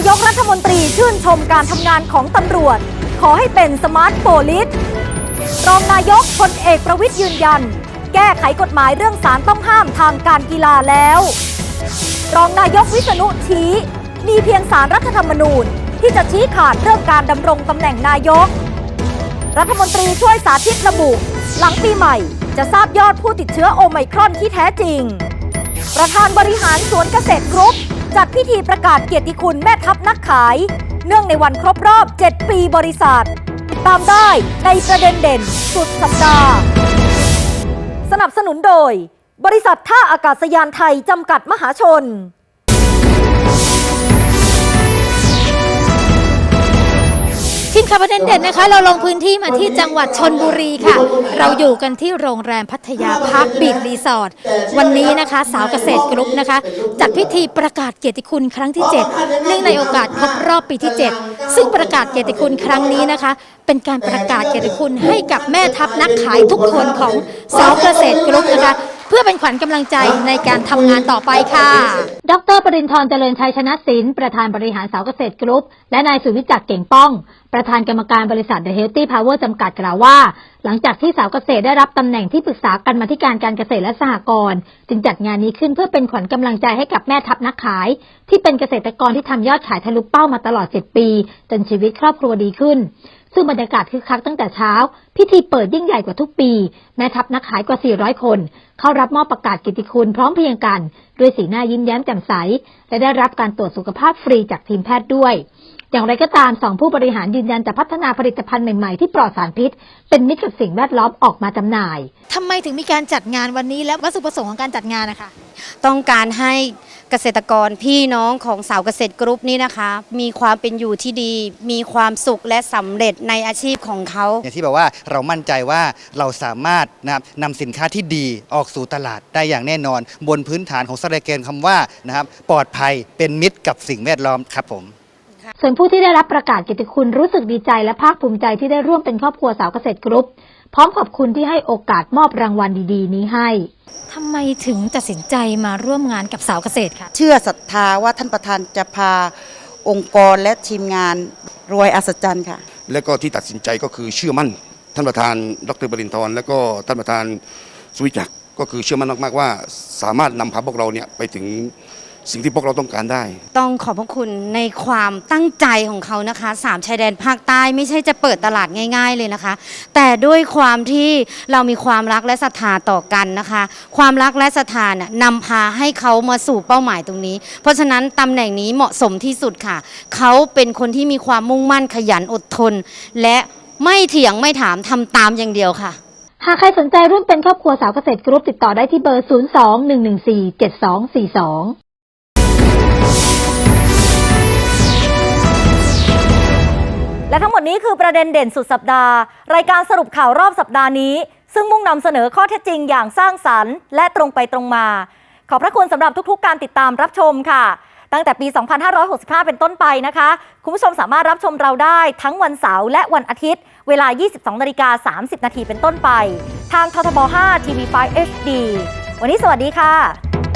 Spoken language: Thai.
นายกรัฐมการทำงานของตำรวจ ขอให้เป็นสมาร์ทโปลิสรองนายกพลเอกประวิทย์ยืนยัน แก้ไขกฎหมายเรื่องสารต้องห้ามทางการกีฬาแล้ว รองนายกวิษณุชี้ มีเพียงสารรัฐธรรมนูญ ที่จะชี้ขาดเรื่องการดำรงตำแหน่งนายก รัฐมนตรีช่วยสาธิตระบุ หลังปีใหม่จะทราบยอดผู้ติดเชื้อโอไมครอนที่แท้จริง ประธานบริหารสวนเกษตรกรุ๊ป จัดพิธีประกาศเกียรติคุณแม่ทัพนักขาย เนื่องในวันครบรอบ 7 ปีบริษัท ตามได้ในประเด็นเด่นสุดสัปดาห์ สนับสนุนโดย บริษัทท่าอากาศยานไทยจำกัดมหาชน ทีมข่าวประเด็นเด่นนะคะ เราลงพื้นที่มาที่จังหวัดชนบุรีค่ะ เราอยู่กันที่โรงแรมพัทยาพักบีดรีสอร์ทวันนี้นะคะ สาวเกษตรกรุ๊ปนะคะ จัดพิธีประกาศเกียรติคุณครั้งที่ 7 เนื่องในโอกาสครบรอบปีที่ 7 ซึ่งประกาศเกียรติคุณครั้งนี้นะคะ เป็นการประกาศเกียรติคุณให้กับแม่ทัพนักขายทุกคนของสาวเกษตรกรุ๊ปนะคะ เพื่อเป็นขวัญกำลังใจในการทำงานต่อไปค่ะ ดรปรินทร์เจริญชัยชนะศิลป์ประธานบริหารสาวเกษตรกรุ๊ป และนายสุวิจักรเก่งป้อง ประธานกรรมการบริษัท The Healthy Power จำกัดกล่าวว่า หลังจากที่สาวเกษตรได้รับตำแหน่งที่ปรึกษากันมาธิการการเกษตรและสหกรณ์จึงจัดงานนี้ขึ้นเพื่อเป็นขวัญกำลังใจให้กับแม่ทัพนักขาย ที่เป็นเกษตรกรที่ทำยอดขายทะลุเป้ามาตลอด 7 ปี จนชีวิตครอบครัวดีขึ้น ซึ่งบรรยากาศคึกคักตั้งแต่เช้า พิธีเปิดยิ่งใหญ่กว่าทุกปี แม่ทัพนักขายกว่า 400 คน เข้ารับมอบประกาศกิตติคุณพร้อมเพรียงกัน ด้วยสีหน้ายิ้มแย้มแจ่มใส และได้รับการตรวจสุขภาพฟรีจากทีมแพทย์ด้วย อย่างไรก็ตามสองผู้บริหารยืนยันจะพัฒนาผลิตภัณฑ์ใหม่ๆ ที่ปลอดสารพิษ เป็นมิตรกับสิ่งแวดล้อมออกมาจำหน่ายทำไมถึงมีการจัดงานวันนี้และวัตถุประสงค์ของการจัดงานนะคะต้องการให้ เกษตรกรพี่น้องของสาวเกษตรกรุ๊ปนี้นะคะ มีความเป็นอยู่ที่ดี มีความสุขและสำเร็จในอาชีพของเขา อย่างที่บอกว่าเรามั่นใจว่าเราสามารถนะครับนำสินค้าที่ดีออกสู่ตลาดได้อย่างแน่นอน บนพื้นฐานของสโลแกนคำว่านะครับปลอดภัยเป็นมิตรกับสิ่งแวดล้อมครับผม ส่วนผู้ที่ได้รับประกาศเกียรติคุณรู้สึกดีใจและภาคภูมิใจที่ได้ร่วมเป็นครอบครัวสาวเกษตรกรุ๊ป พร้อมขอบคุณที่ให้โอกาสมอบรางวัลดีๆ นี้ให้ทำไมถึงตัดสินใจมาร่วมงานกับสาวเกษตรคะเชื่อศรัทธาว่าท่านประธานจะพาองค์กรและทีมงานรวยอัศจรรย์ค่ะ และก็ที่ตัดสินใจก็คือเชื่อมั่น ท่านประธานดรบรินทร์และก็ท่านประธานสุวิจักรก็คือเชื่อมั่นมากๆว่า สามารถนำพาพวกเราเนี่ยไปถึง สิ่งที่พวกเราต้องการได้ ต้องขอบพระคุณในความตั้งใจของเขานะคะสามชายแดนภาคใต้ไม่ใช่จะเปิดตลาดง่าย ๆเลยนะคะ แต่ด้วยความที่เรามีความรักและศรัทธาต่อกันนะคะ ความรักและศรัทธาน่ะนำพาให้เขามาสู่เป้าหมายตรงนี้ เพราะฉะนั้นตำแหน่งนี้เหมาะสมที่สุดค่ะ เขาเป็นคนที่มีความมุ่งมั่นขยันอดทน และไม่เถียงไม่ถามทำตามอย่างเดียวค่ะ หากใครสนใจร่วมเป็นครอบครัวสาวเกษตรกรุ๊ปติดต่อได้ที่เบอร์ 02-114-7242 และทั้งหมดนี้คือประเด็นเด่นสุดสัปดาห์ รายการสรุปข่าวรอบสัปดาห์นี้ ซึ่งมุ่งนำเสนอข้อเท็จจริงอย่างสร้างสรรค์ และตรงไปตรงมา ขอบพระคุณสำหรับทุกๆ การติดตามรับชมค่ะ ตั้งแต่ปี 2565 เป็นต้นไปนะคะ คุณผู้ชมสามารถรับชมเราได้ทั้งวันเสาร์และวันอาทิตย์ เวลา 22นาฬิกา30 นาทีเป็นต้นไป ทางททบ 5 TV5 HD วันนี้สวัสดีค่ะ